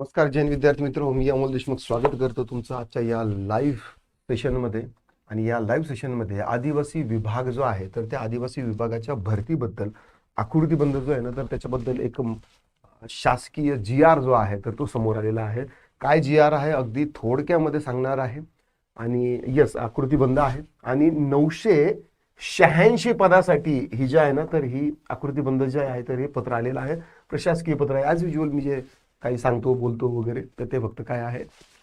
नमस्कार जैन विद्यार्थी मित्र. मी अमोल देशमुख स्वागत करतो तुमचं आजच्या या लाईव्ह सेशनमध्ये आणि या लाईव्ह सेशनमध्ये आदिवासी विभाग जो आहे तर त्या आदिवासी विभागाच्या भरतीबद्दल आकृतीबंध जो आहे ना तर त्याच्याबद्दल एक शासकीय जी आर जो आहे तर तो समोर आलेला आहे. काय जी आर आहे? अगदी थोडक्यामध्ये सांगणार आहे. आणि यस आकृतीबंध आहे. आणि नऊशे शहाऐंशी पदासाठी ही जी आहे ना तर ही आकृतीबंध जे आहे तर हे पत्र आलेलं आहे. प्रशासकीय पत्र आहे. ॲज युजल मी जे काही सांगतो बोलतो वगैरे तर ते फक्त काय आहे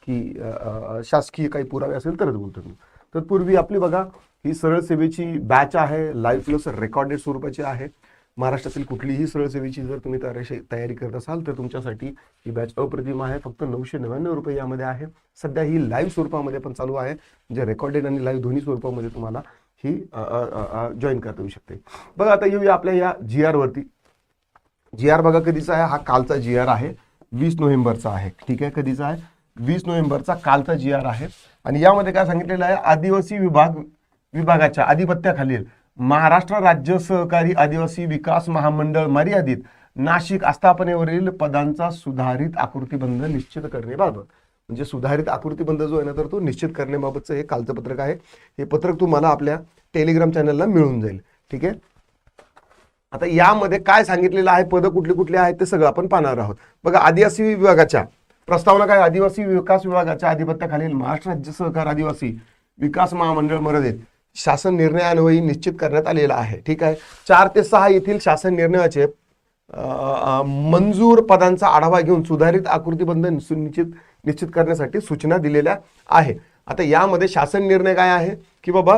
की शासकीय काही पुरावे असेल तरच बोलतो मी. तत्पूर्वी आपली बघा ही सरळ सेवेची बॅच आहे लाईव्ह प्लस रेकॉर्डेड स्वरूपाची आहे. महाराष्ट्रातील कुठलीही सरळ सेवेची जर तुम्ही तयारी तयारी करत असाल तर तुमच्यासाठी ही बॅच अप्रतिम आहे. फक्त नऊशे नव्याण्णव रुपये यामध्ये आहे. सध्या ही लाईव्ह स्वरूपामध्ये पण चालू आहे म्हणजे रेकॉर्डेड आणि लाईव्ह दोन्ही स्वरूपामध्ये तुम्हाला ही जॉईन करता येऊ शकते. बघा आता येऊया आपल्या या जी आरवरती जी आर बघा कधीचा आहे हा कालचा जी आर आहे. वीस नोव्हेंबरचा आहे. ठीक आहे? कधीचा आहे? वीस नोव्हेंबरचा कालचा जी आर आहे. आणि यामध्ये काय सांगितलेलं आहे? आदिवासी विभाग विभागाच्या आधिपत्याखालील महाराष्ट्र राज्य सहकारी आदिवासी विकास महामंडळ मर्यादित नाशिक आस्थापनेवरील पदांचा सुधारित आकृतीबंध निश्चित करण्याबाबत. म्हणजे सुधारित आकृतीबंध जो आहे ना तर तो निश्चित करण्याबाबतचं हे कालचं पत्रक आहे. हे पत्रक तुम्हाला आपल्या टेलिग्राम चॅनलला मिळून जाईल. ठीक आहे? आता यामध्ये काय सांगितलेलं आहे पदं कुठली कुठली आहेत ते सगळं आपण पाहणार आहोत. बघा आदिवासी विभागाच्या प्रस्तावना काय? आदिवासी विकास विभागाच्या आधिपत्याखालील महाराष्ट्र राज्य सहकार आदिवासी विकास महामंडळ मर्यादित शासन निर्णयान्वयी निश्चित करण्यात आलेला आहे. ठीक आहे? चार ते सहा येथील शासन निर्णयाचे मंजूर पदांचा आढावा घेऊन सुधारित आकृतीबंध सुनिश्चित निश्चित करण्यासाठी सूचना दिलेल्या आहे. आता यामध्ये शासन निर्णय काय आहे? की बाबा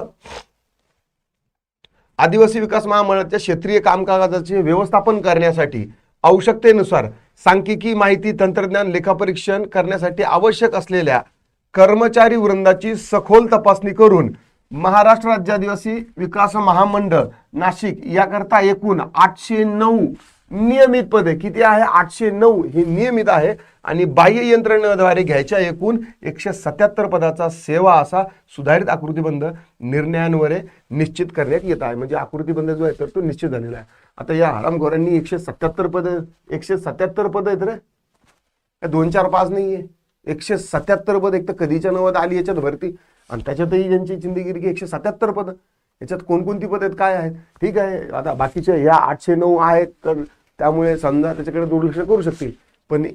आदिवासी विकास महामंडळाच्या क्षेत्रीय कामकाजाचे व्यवस्थापन करण्यासाठी आवश्यकतेनुसार सांख्यिकी माहिती तंत्रज्ञान लेखापरीक्षण करण्यासाठी आवश्यक असलेल्या कर्मचारी वृंदाची सखोल तपासणी करून महाराष्ट्र राज्य आदिवासी विकास महामंडळ नाशिक याकरता एकूण आठशे नऊ नियमित पदे. किती आहे? आठशे नऊ हे नियमित आहे. आणि बाह्य यंत्रणेद्वारे घ्यायच्या एकूण एकशे सत्याहत्तर पदाचा सेवा असा सुधारित आकृतीबंध निर्णयांवर निश्चित करण्यात येत आहे. म्हणजे आकृतीबंध जो आहे तर तो निश्चित झालेला आहे. आता या हरामखोरांनी एकशे सत्याहत्तर पद एकशे सत्याहत्तर पद आहेत रे. दोन चार पाच नाही आहे एकशे सत्याहत्तर पद एक तर कधीच्या नवद आली याच्यात भरती आणि त्याच्यातही ज्यांची चिंदगिरी की एकशे सत्याहत्तर पद. याच्यात कोणकोणती पद आहेत काय आहेत? ठीक आहे. आता बाकीचे ह्या आठशे नऊ आहेत तर त्यामुळे समजा त्याच्याकडे दुर्लक्ष करू शकतील. पण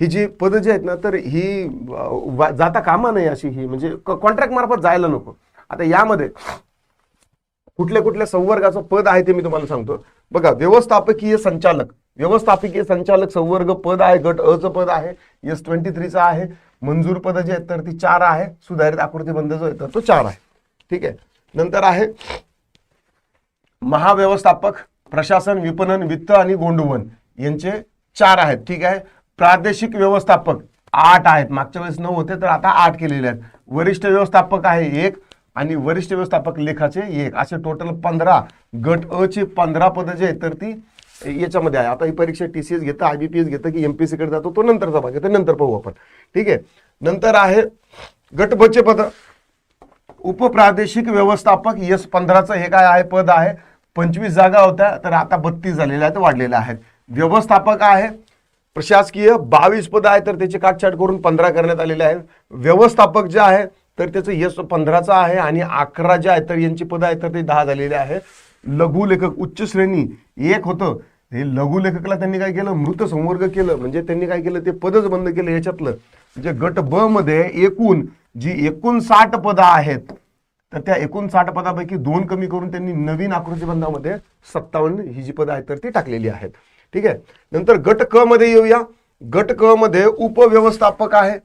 ही जी पदं जी आहेत ना तर ही जाता कामा नाही अशी ही म्हणजे कॉन्ट्रॅक्ट मार्फत जायला नको. आता यामध्ये कुठल्या कुठल्या संवर्गाचं पद आहे ते मी तुम्हाला सांगतो. बघा व्यवस्थापकीय संचालक. व्यवस्थापकीय संचालक संवर्ग पद आहे गट अचं पद आहे एस ट्वेंटी थ्रीचं आहे मंजूर पद जे आहेत तर ती चार आहे. सुधारित आकृतीबंध जो आहे तर तो चार आहे. ठीक आहे. नंतर आहे महाव्यवस्थापक प्रशासन विपणन वित्त आणि गोंडवन यांचे चार आहेत. ठीक आहे? प्रादेशिक व्यवस्थापक आठ आहेत. मागच्या वेळेस नऊ होते तर आता आठ केलेले आहेत. वरिष्ठ व्यवस्थापक आहे एक आणि वरिष्ठ व्यवस्थापक लेखाचे एक. असे टोटल पंधरा गट अ चे पंधरा पदं जे आहेत तर ती याच्यामध्ये आहे. आता ही परीक्षा टी सी एस घेतं आय बी पी एस घेतं की एम पी कडे जातो तो नंतरचा भाग आहे. नंतर पाहू आपण. ठीक आहे? नंतर आहे गट ब चे पद. उपप्रादेशिक व्यवस्थापक यस पंधराचं हे काय आहे? पद आहे. पंचवीस जागा होत्या तर आता बत्तीस झालेल्या आहेत वाढलेल्या आहेत. व्यवस्थापक आहे. प्रशासकीय बावीस पद आहे तर त्याची काटछाट करून पंधरा करण्यात आलेले आहेत. व्यवस्थापक जे आहे तर त्याचं यश पंधराचं आहे आणि अकरा जे आहे तर यांची पदं आहेत तर ते दहा झालेले आहे लघुलेखक उच्च श्रेणी एक होतं. हे लघुलेखकला त्यांनी काय केलं? मृत संवर्ग केलं. म्हणजे त्यांनी काय केलं? ते पदच बंद केलं याच्यातलं. म्हणजे गट ब मध्ये एकूण जी एकोणसाठ पदं आहेत तर त्या एकोणसाठ पदापैकी दोन कमी करून त्यांनी नवीन आकृतीबंधामध्ये सत्तावन्न ही जी पदं आहेत तर ती टाकलेली आहेत. ठीक आहे? नंतर गट क मध्ये येऊया. गट क मध्ये उपव्यवस्थापक आहे.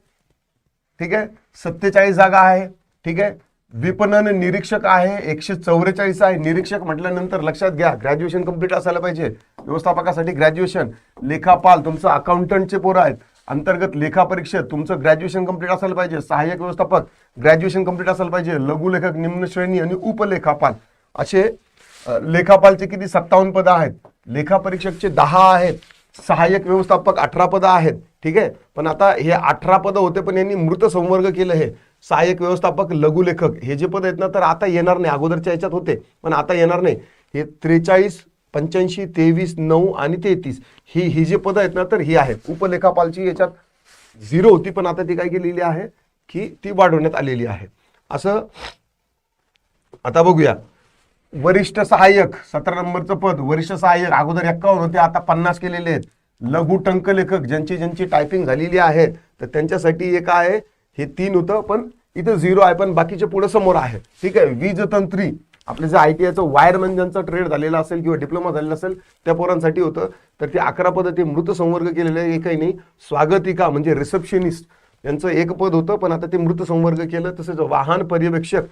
ठीक आहे? सत्तेचाळीस जागा आहे. ठीक आहे? विपणन निरीक्षक आहे. एकशे चौवेचाळीस आहे. निरीक्षक म्हटल्यानंतर लक्षात घ्या ग्रॅज्युएशन कंप्लीट असायला पाहिजे. व्यवस्थापकासाठी ग्रॅज्युएशन लेखापाल तुमचं अकाउंटंटचे पोरं आहेत. अंतर्गत लेखापरीक्षेत तुमचं ग्रॅज्युएशन कंप्लीट असायला पाहिजे. सहाय्यक व्यवस्थापक ग्रॅज्युएशन कंप्लीट असायला पाहिजे. लघुलेखक निम्न श्रेणी आणि उपलेखापाल. असे लेखापालचे किती? सत्तावन्न पदं आहेत. लेखापरीक्षकचे दहा आहेत. सहाय्यक व्यवस्थापक अठरा पदं आहेत. ठीक आहे? पण आता हे अठरा पदं होते पण यांनी मृत संवर्ग केलं हे. सहाय्यक व्यवस्थापक लघुलेखक हे जे पद आहेत ना तर आता येणार नाही. अगोदरच्या याच्यात होते पण आता येणार नाही. हे त्रेचाळीस पंच्याऐंशी तेवीस नऊ आणि तेहतीस ही ही जी पदं आहेत ना तर ही आहेत. उपलेखापालची याच्यात झिरो होती पण आता ती काय केलेली आहे की ती वाढवण्यात आलेली आहे. असं आता बघूया. वरिष्ठ सहाय्यक सतरा नंबरचं पद वरिष्ठ सहाय्यक अगोदर एक्कावन्न होते आता पन्नास केलेले आहेत. लघु टंक लेखक ज्यांची ज्यांची टायपिंग झालेली आहे तर त्यांच्यासाठी एक आहे हे तीन होतं पण इथं झिरो आहे पण बाकीचे पुढे समोर आहे. ठीक आहे वीज तंत्री आपलं जे आय टी आयचं वायरमॅन ज्यांचा ट्रेड झालेला असेल किंवा डिप्लोमा झालेला असेल त्या पोरांसाठी होतं. तर ते अकरा पद ते मृत संवर्ग केलेले आहे एकही नाही. स्वागतिका म्हणजे रिसेप्शनिस्ट यांचं एक पद होतं पण आता ते मृत संवर्ग केलं. तसेच वाहन पर्यवेक्षक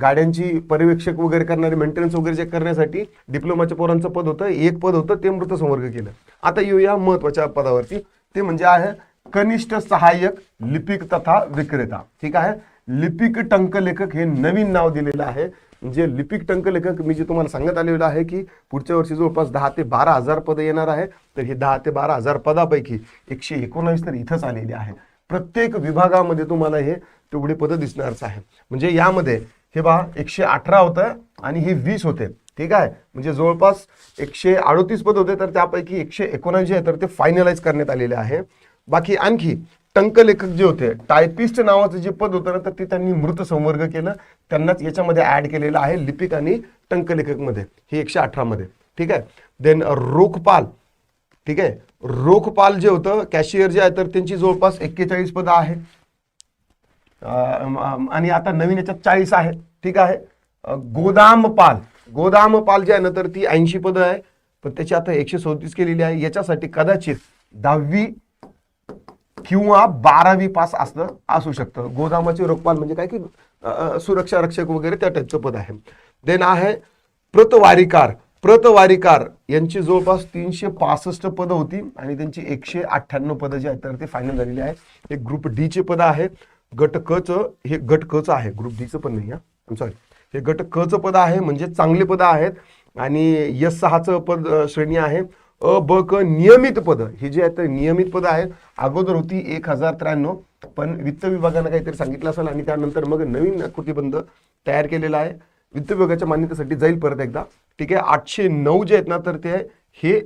गाड्यांची पर्यवेक्षक वगैरे करणारे मेंटेनन्स वगैरे चेक करण्यासाठी डिप्लोमाच्या पोरांचं पद होतं. एक पद होतं ते मृत संवर्ग केलं. आता येऊया महत्त्वाच्या पदावरती. ते म्हणजे आहे कनिष्ठ सहाय्यक लिपिक तथा विक्रेता. ठीक आहे? लिपिक टंकलेखक हे नवीन नाव दिलेलं आहे. म्हणजे लिपिक टंकलेखक मी जे तुम्हाला सांगत आलेलं आहे की पुढच्या वर्षी जवळपास दहा ते बारा हजार पदं येणार आहे तर हे दहा ते बारा हजार पदापैकी एकशे एकोणावीस तर इथंच आलेली आहे. प्रत्येक विभागामध्ये तुम्हाला हे तेवढे पदं दिसणारच आहे. म्हणजे यामध्ये हे पहा एकशे अठरा होतं आणि हे वीस होते. ठीक आहे? म्हणजे जवळपास एकशे अडोतीस पद होते तर त्यापैकी एकशे एकोणऐंशी आहे तर ते फायनलाइज करण्यात आलेले आहे. बाकी आणखी टंकलेखक जे होते टायपिस्ट नावाचं जे पद होतं ना तर ते त्यांनी मृत संवर्ग केलं. त्यांनाच याच्यामध्ये ऍड केलेलं आहे लिपिक आणि टंकलेखकमध्ये. हे एकशे अठरामध्ये. ठीक आहे? देन रोखपाल. ठीक आहे? रोखपाल जे होतं कॅशियर जे आहे तर त्यांची जवळपास एक्केचाळीस पदं आहे आणि आता नवीन याच्यात चाळीस आहेत. ठीक आहे? गोदामपाल. गोदामपाल जे आहे ना तर ती ऐंशी पदं आहे. पण त्याची आता एकशे चौतीस केलेली आहे. याच्यासाठी कदाचित दहावी किंवा बारावी पास असणं असू शकतं. गोदामाचे रोखपाल म्हणजे काय की सुरक्षा रक्षक वगैरे त्या टाईपचं पद आहे. देन आहे प्रतवारीकार. प्रतवारीकार यांची जवळपास तीनशे पासष्ट पदं होती आणि त्यांची एकशे अठ्ठ्याण्णव पदं जी आहेत तर ते फायनल झालेली आहे. हे ग्रुप डी चे पद आहे. गट क च हे गट क च आहे. ग्रुप डीचं पण नाही हा. सॉरी हे गट क पद आहे म्हणजे चांगले पदं आहेत. आणि यस सहाचं पद श्रेणी आहे. अ ब क नियमित पद. हे जे आहेत नियमित पद आहेत. अगोदर होती एक हजार त्र्याण्णव पण वित्त विभागानं काहीतरी सांगितलं असेल आणि त्यानंतर मग नवीन कृतीबंध तयार केलेला आहे. वित्त विभागाच्या मान्यतेसाठी जाईल परत एकदा. ठीक आहे आठशे नऊ जे आहेत ना तर ते हे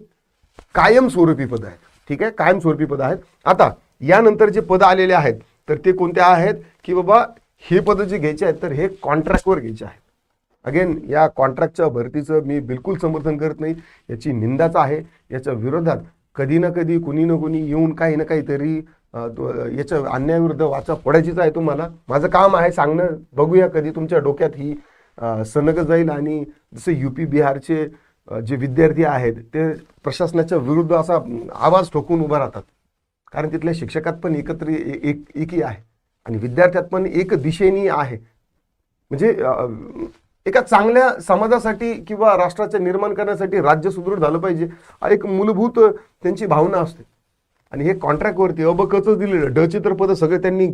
कायमस्वरूपी पद आहेत. ठीक आहे कायमस्वरूपी पद आहेत. आता यानंतर जे पद आलेले आहेत तर ते कोणते आहेत? की बाबा हे पद जे घ्यायचे आहेत तर हे कॉन्ट्रॅक्टवर घ्यायचे आहेत. अगेन या कॉन्ट्रॅक्टच्या भरतीचं मी बिलकुल समर्थन करत नाही. याची निंदाच आहे. याच्या विरोधात कधी ना कधी कुणी ना कुणी येऊन काही ना काहीतरी याच्या अन्यायाविरुद्ध वाचा फोडायचीच आहे तुम्हाला. माझं काम आहे सांगणं. बघूया कधी तुमच्या डोक्यात ही अं, सनक जाईल आणि जसं यू पी बिहारचे जे विद्यार्थी आहेत ते प्रशासनाच्या विरुद्ध असा आवाज ठोकून उभा राहतात. कारण तिथल्या शिक्षकात पण एकत्र ए- एक एकी आहे. आणि विद्यार्थ्यात पण एक दिशेनी आहे. म्हणजे एका चांगल्या समाजासाठी किंवा राष्ट्राचे निर्माण करण्यासाठी राज्य सुदृढ झालं पाहिजे एक मूलभूत त्यांची भावना असते. आणि हे कॉन्ट्रॅक्टवरती अबकच दिलेलं ड चित्रपद तर पद सगळे त्यांनी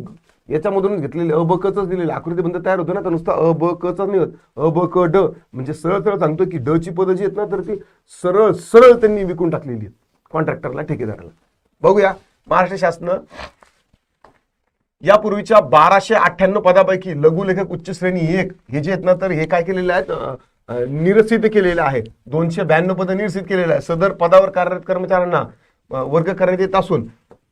याच्यामधूनच घेतलेले अबकच दिलेले आकृतीबंध तयार होतो ना तर नुसतं अबकच नाही होत. अबक क ड म्हणजे सरळ सरळ सांगतो की ड ची पदं जी आहेत ना तर ती सरळ सरळ त्यांनी विकून टाकलेली आहेत कॉन्ट्रॅक्टरला ठेकेदाराला. बघूया महाराष्ट्र शासन यापूर्वीच्या बाराशे अठ्ठ्याण्णव पदापैकी लघुलेखक उच्च श्रेणी एक हे जे आहेत ना तर हे काय केलेले आहेत? निरसित केलेले आहे. दोनशे ब्याण्णव पद निरसित केलेले आहे सदर पदावर कार्यरत कर्मचाऱ्यांना वर्ग करण्यात येत असून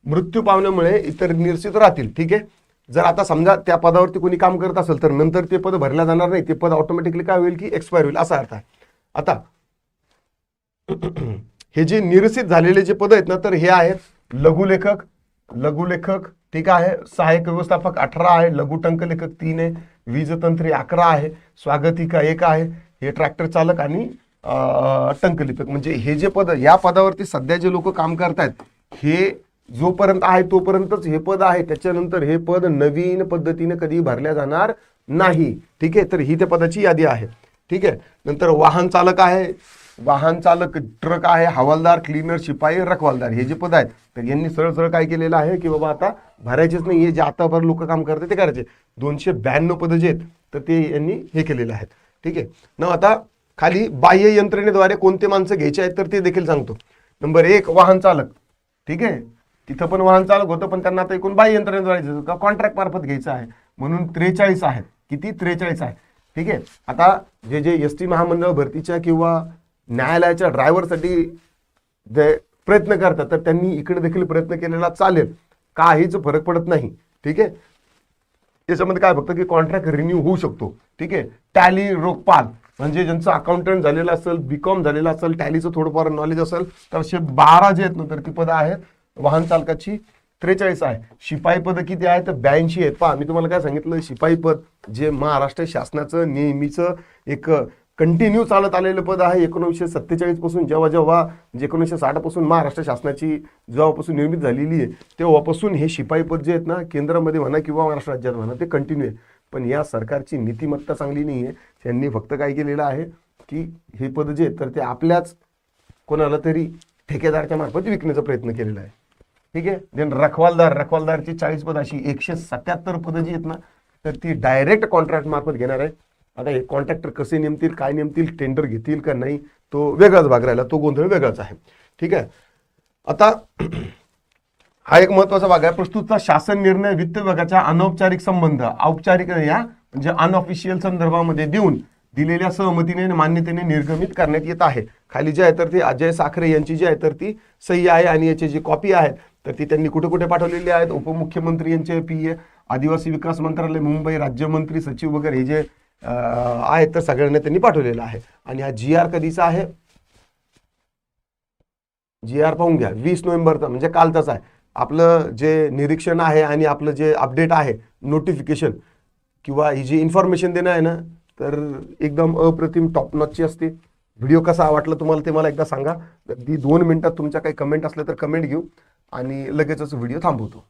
मृत्यू पावण्यामुळे इतर निरसित राहतील. ठीक आहे? जर आता समजा त्या पदावरती कोणी काम करत असेल तर नंतर ते पद भरल्या जाणार नाही. ते पद ऑटोमॅटिकली काय होईल की एक्सपायर होईल असा अर्थ आहे. आता हे जे निरसित झालेले जे पद आहेत ना तर हे आहेत लघुलेखक लघुलेखक ठीक आहे. सहाय्यक व्यवस्थापक अठरा आहे लघुटंक लेखक तीन आहे वीजतंत्री अकरा आहे स्वागतिका एक आहे. हे ट्रॅक्टर चालक आणि टंकलिपक म्हणजे हे जे पद या पदावरती सध्या जे लोक काम करतायत हे जोपर्यंत आहे तोपर्यंतच हे पद आहे. त्याच्यानंतर हे पद नवीन पद्धतीने कधी भरल्या जाणार नाही. ठीक आहे? तर ही त्या पदाची यादी आहे. ठीक आहे? नंतर वाहन चालक आहे वाहन चालक ट्रक आहे हवालदार क्लीनर शिपाई रखवालदार हे जे पद आहेत तर यांनी सरळ सरळ काय केलेलं आहे की बाबा आता भरायचेच नाही हे जे आताभर लोक काम करते ते करायचे. दोनशे ब्याण्णव पदं जे आहेत तर ते यांनी हे केलेले आहेत. ठीक आहे? न आता खाली बाह्य यंत्रणेद्वारे कोणते माणसं घ्यायचे आहेत तर ते देखील सांगतो. नंबर एक वाहन चालक. ठीक आहे? तिथं पण वाहन चालक होतं पण त्यांना आता एकूण बाह्य यंत्रणेद्वारे कॉन्ट्रॅक्ट मार्फत घ्यायचं आहे. म्हणून त्रेचाळीस आहेत. किती? त्रेचाळीस आहे. ठीक आहे? आता जे जे एस टी महामंडळ भरतीच्या किंवा न्यायालयाच्या ड्रायव्हरसाठी जे प्रयत्न करतात तर त्यांनी इकडे देखील प्रयत्न केलेला चालेल. काहीच फरक पडत नाही. ठीक आहे? याच्यामध्ये काय फक्त की कॉन्ट्रॅक्ट रिन्यू होऊ शकतो. ठीक आहे? टॅली रोखपाल म्हणजे ज्यांचं अकाउंटंट झालेलं असेल बीकॉम झालेलं असेल टॅलीचं थोडंफार नॉलेज असेल तर असे बारा जे आहेत ना तर ती पदं आहेत. वाहन चालकाची त्रेचाळीस आहे. शिपाई पद किती आहे तर ब्याऐंशी आहेत. पहा मी तुम्हाला काय सांगितलं? शिपाई पद जे महाराष्ट्र शासनाचं नेहमीचं एक कंटिन्यू चालत आलेलं पद आहे. एकोणीसशे सत्तेचाळीसपासून जेव्हा जेव्हा म्हणजे एकोणीसशे साठपासून महाराष्ट्र शासनाची जेव्हापासून निर्मित झालेली आहे तेव्हापासून हे शिपाई पद जे आहेत ना केंद्रामध्ये म्हणा किंवा महाराष्ट्र राज्यात म्हणा ते कंटिन्यू आहे. पण या सरकारची नीतिमत्ता चांगली नाही आहे. त्यांनी फक्त काय केलेलं आहे की हे पद जे आहेत तर ते आपल्याच कोणाला तरी ठेकेदारच्या मार्फत विकण्याचा प्रयत्न केलेला आहे. ठीक आहे? देन रखवालदार रखवालदारची चाळीस पद अशी एकशे सत्याहत्तर पदं जी आहेत ना तर ती डायरेक्ट कॉन्ट्रॅक्ट मार्फत घेणार आहे. आता हे कॉन्ट्रॅक्टर कसे नेमतील काय नेमतील टेंडर घेतील का नाही तो वेगळाच भाग राहिला तो गोंधळ वेगळाच आहे. ठीक आहे? आता हा एक महत्त्वाचा भाग आहे. प्रस्तुतचा शासन निर्णय वित्त विभागाच्या अनौपचारिक संबंध औपचारिक या म्हणजे अनऑफिशियल संदर्भामध्ये देऊन दिलेल्या सहमतीने मान्यतेने निर्गमित करण्यात येत आहे. खाली जे आहे तर ती अजय साखरे यांची जी आहे तर ती सही आहे आणि याची जी कॉपी आहे तर ती त्यांनी कुठे कुठे पाठवलेली आहेत? उपमुख्यमंत्री यांचे पी ए आदिवासी विकास मंत्रालय मुंबई राज्यमंत्री सचिव वगैरे हे जे आहेत तर सगळ्यांना त्यांनी पाठवलेला आहे. आणि हा जी आर कधीचा आहे? जी आर पाहून घ्या. वीस नोव्हेंबरचा म्हणजे कालचाच आहे. आपलं जे निरीक्षण आहे आणि आपलं जे अपडेट आहे नोटिफिकेशन किंवा ही जी इन्फॉर्मेशन देणं आहे ना तर एकदम अप्रतिम टॉप नॉचची असते. व्हिडिओ कसा वाटला तुम्हाला ते मला एकदा सांगा. अगदी दोन मिनिटात तुमच्या काही कमेंट असल्या तर कमेंट घेऊ. आणि लगेचच व्हिडिओ थांबवतो.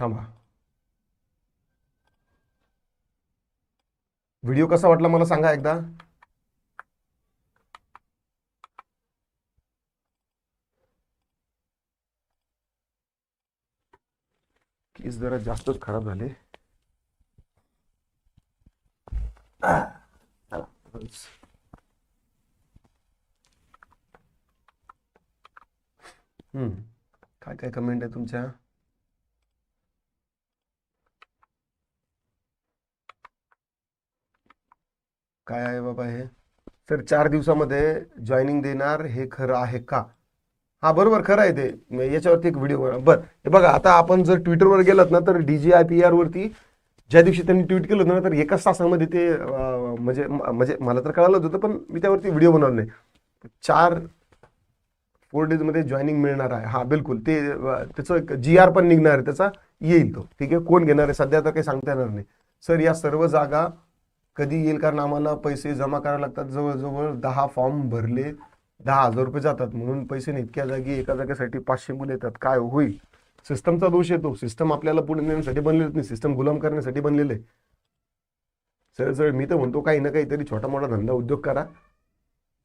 थांबा. व्हिडिओ कसा वाटला मला सांगा एकदा. केस जरा जास्तच खराब झाले. हम्म काय काय कमेंट आहे तुमच्या? काय आहे बाबा हे? सर चार दिवसामध्ये जॉईनिंग देणार हे खरं आहे का? हा बरोबर खरं आहे ते. याच्यावरती एक व्हिडिओ बर हे बघा आता आपण जर ट्विटरवर गेलात ना तर D J I P R वरती ज्या दिवशी त्यांनी ट्विट केलं होतं ना तर एकाच तासामध्ये ते म्हणजे म्हणजे मला तर कळालं होतं पण मी त्यावरती व्हिडिओ बनवला नाही. चार फोर डेजमध्ये जॉईनिंग मिळणार आहे. हा बिलकुल. ते त्याचं त्याचं जी आर पण निघणार आहे त्याचा येईल तो. ठीक आहे? कोण घेणार आहे? सध्या तर काही सांगता येणार नाही. सर या सर्व जागा कधी येईल? कारण आम्हाला पैसे जमा करावे लागतात. जवळजवळ दहा फॉर्म भरले. दहा हजार रुपये जातात. म्हणून पैसे नाही इतक्या जागी एका जागेसाठी पाचशे मुलं येतात. काय होईल? सिस्टमचा दोष येतो. सिस्टम आपल्याला पुढे नेण्यासाठी बनलेलं नाही. सिस्टम गुलाम करण्यासाठी बनलेलं आहे. सर सर मी तर म्हणतो काही ना काहीतरी छोटा मोठा धंदा उद्योग करा.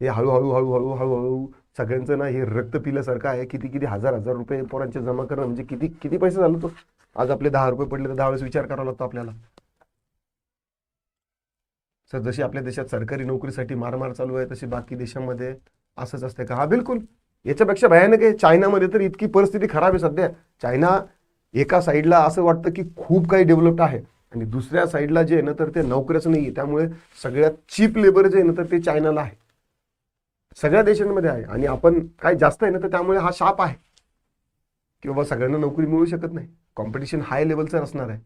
हे हळूहळू हळूहळू हळूहळू सगळ्यांचं ना हे रक्त पिल्यासारखं आहे. किती किती हजार हजार रुपये पोरांचे जमा करणं म्हणजे किती किती पैसे झालं तो आज आपले दहा रुपये पडले तर दहा वेळेस विचार करावा लागतो आपल्याला. सर जशी आपल्या देशात सरकारी नोकरीसाठी मारमार चालू आहे तशी बाकी देशामध्ये असंच असते का? हा बिलकुल. याच्यापेक्षा भयानक आहे चायनामध्ये तर इतकी परिस्थिती खराब आहे सध्या. चायना एका साईडला असं वाटतं की खूप काही डेव्हलप्ड आहे आणि दुसऱ्या साईडला जे आहे ना तर ते नोकऱ्याचं नाही आहे त्यामुळे सगळ्यात चीप लेबर जे आहे ना तर ते चायनाला आहे. सगळ्या देशांमध्ये आहे आणि आपण काय जास्त आहे ना तर त्यामुळे हा शाप आहे. की बाबा सगळ्यांना नोकरी मिळू शकत नाही. कॉम्पिटिशन हाय लेवलचं असणार आहे.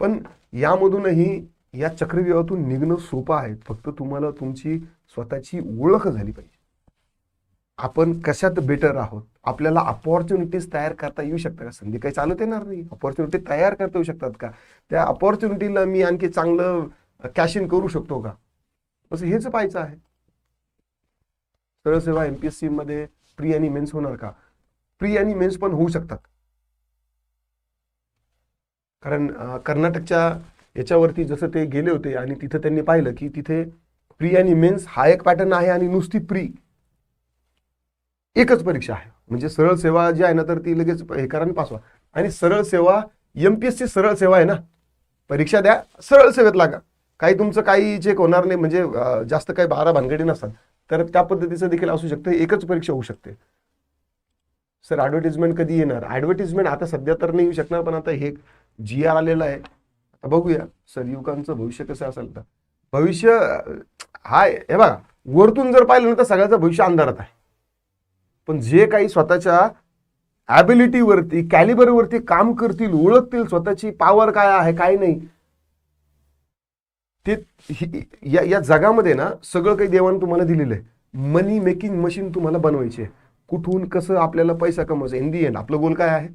पण यामधूनही या चक्रव्यूहातून निघणं सोपं आहे. फक्त तुम्हाला तुमची स्वतःची ओळख झाली पाहिजे. आपण कशात बेटर आहोत? आपल्याला अपॉर्च्युनिटीज तयार करता येऊ शकतात का? संधी काही चालत येणार नाही. अपॉर्च्युनिटी तयार करता येऊ शकतात का? त्या अपॉर्च्युनिटीला मी आणखी चांगलं कॅश इन करू शकतो का? असं हेच पाहायचं आहे. सरळ सेवा एमपीएससी मध्ये प्री आणि मेन्स होणार का? प्री आणि मेन्स पण होऊ शकतात. कारण कर्नाटकच्या याच्यावरती जसं ते गेले होते आणि तिथं त्यांनी पाहिलं की तिथे प्री आणि मेन्स हा एक पॅटर्न आहे आणि नुसती प्री एकच परीक्षा आहे. म्हणजे सरळ सेवा जी आहे ना तर ती लगेच हे करा आणि पासवा आणि सरळ सेवा एमपीएससी सरळ सेवा आहे ना. परीक्षा द्या सरळ सेवेत लागा. काही तुमचं काही चेक होणार नाही म्हणजे जास्त काही बारा भानगडी नसतात. तर त्या पद्धतीचं देखील असू शकतं एकच परीक्षा होऊ शकते. सर ॲडव्हर्टिजमेंट कधी येणार? ॲडव्हर्टिजमेंट आता सध्या तर नाही येऊ शकणार पण आता हे जी आर आलेलं आहे. बघूया. सर युवकांचं भविष्य कसं असेल तर. भविष्य हाय हे बघा. वरतून जर पाहिलं ना तर सगळ्याचं भविष्य अंधारात आहे. पण जे काही स्वतःच्या ॲबिलिटीवरती कॅलिबरवरती काम करतील ओळखतील स्वतःची पॉवर काय आहे काय नाही ते या या जगामध्ये ना सगळं काही देवानं तुम्हाला दिलेलं आहे. मनी मेकिंग मशीन तुम्हाला बनवायची आहे. कुठून कसं आपल्याला पैसा कमवायचा? इन दी एंड आपलं गोल काय आहे?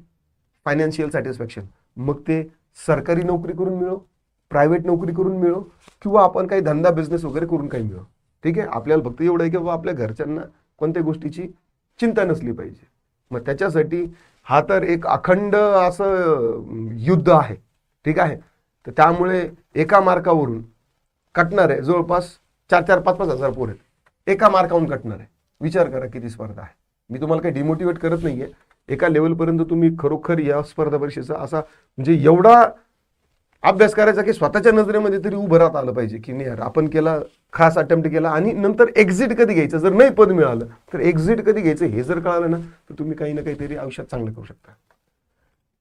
फायनान्शियल सॅटिस्फॅक्शन मग ते सरकारी नोकरी करून मिळो प्रायव्हेट नोकरी करून मिळो किंवा आपण काही धंदा बिझनेस वगैरे करून काही मिळो. ठीक आहे? आपल्याला फक्त एवढं आहे की बाबा आपल्या घरच्यांना कोणत्या गोष्टीची चिंता नसली पाहिजे. मग त्याच्यासाठी हा तर एक अखंड असं युद्ध आहे. ठीक आहे? तर त्यामुळे एका मार्कावरून कटणार आहे. जवळपास चार चार पाच पाच हजार पोर आहेत. एका मार्कावरून कटणार आहे. विचार करा किती स्पर्धा आहे. मी तुम्हाला काही डिमोटिवेट करत नाही आहे एका लेवलपर्यंत तुम्ही खरोखर या स्पर्धा परीक्षेचा असा म्हणजे एवढा अभ्यास करायचा की स्वतःच्या नजरेमध्ये तरी उभं राहता आलं पाहिजे की नाही यार आपण केला खास अटेम्प्ट केला आणि नंतर एक्झिट कधी घ्यायचं? जर नाही पद मिळालं तर एक्झिट कधी घ्यायचं? हे जर कळालं ना तर तुम्ही काही ना काहीतरी आयुष्यात चांगलं करू शकता.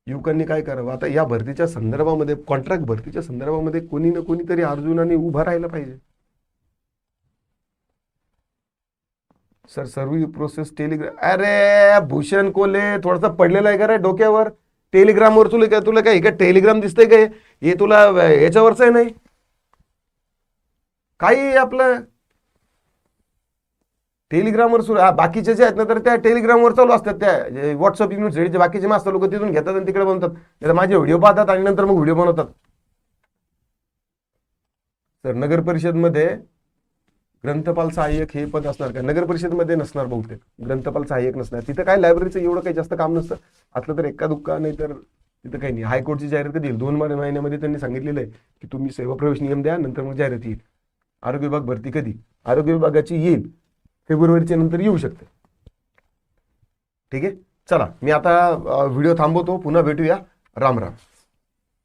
युवकांनी काय करावं? आता या भरतीच्या संदर्भामध्ये कॉन्ट्रॅक्ट भरतीच्या संदर्भामध्ये कोणी ना कोणीतरी अर्जुनाने उभा राहिलं पाहिजे. सर सर्व प्रोसेस टेलिग्राम अरे भूषण कोले थोडासा पडलेला आहे का रे डोक्यावर? टेलिग्रामवर तुला काय तुला काय हे टेलिग्राम दिसतंय काय हे? तुला याच्यावरच आहे नाही? काही आपलं? टेलिग्रामवर सुरू बाकीचे जे आहेत ना तर त्या टेलिग्रामवर चालू असतात. त्या व्हॉट्सअप युनिव्हर्सिटीचे बाकीचे मास्तर लोक तिथून घेतात आणि तिकडे बनवतात. नाही माझे व्हिडिओ पाहतात आणि नंतर मग व्हिडिओ बनवतात. तर नगर परिषदमध्ये ग्रंथपाल सहाय्यक हे पद असणार का? नगर परिषदमध्ये नसणार बहुतेक. ग्रंथपाल सहाय्यक नसणार. तिथं काय लायब्ररीचं एवढं काही जास्त काम नसतं. असलं तर एका दुक्का नाही तर तिथं काही नाही. हायकोर्टची जाहिरात देईल येईल दोन महिन्यामध्ये त्यांनी सांगितलेलं आहे की तुम्ही सेवा प्रवेश नियम द्या नंतर मग जाहिरात येईल. आरोग्य विभाग भरती कधी? आरोग्य विभागाची येईल. फेब्रुवारीच्या नंतर येऊ शकते. ठीक आहे? चला मी आता व्हिडिओ थांबवतो. पुन्हा भेटूया. राम राम.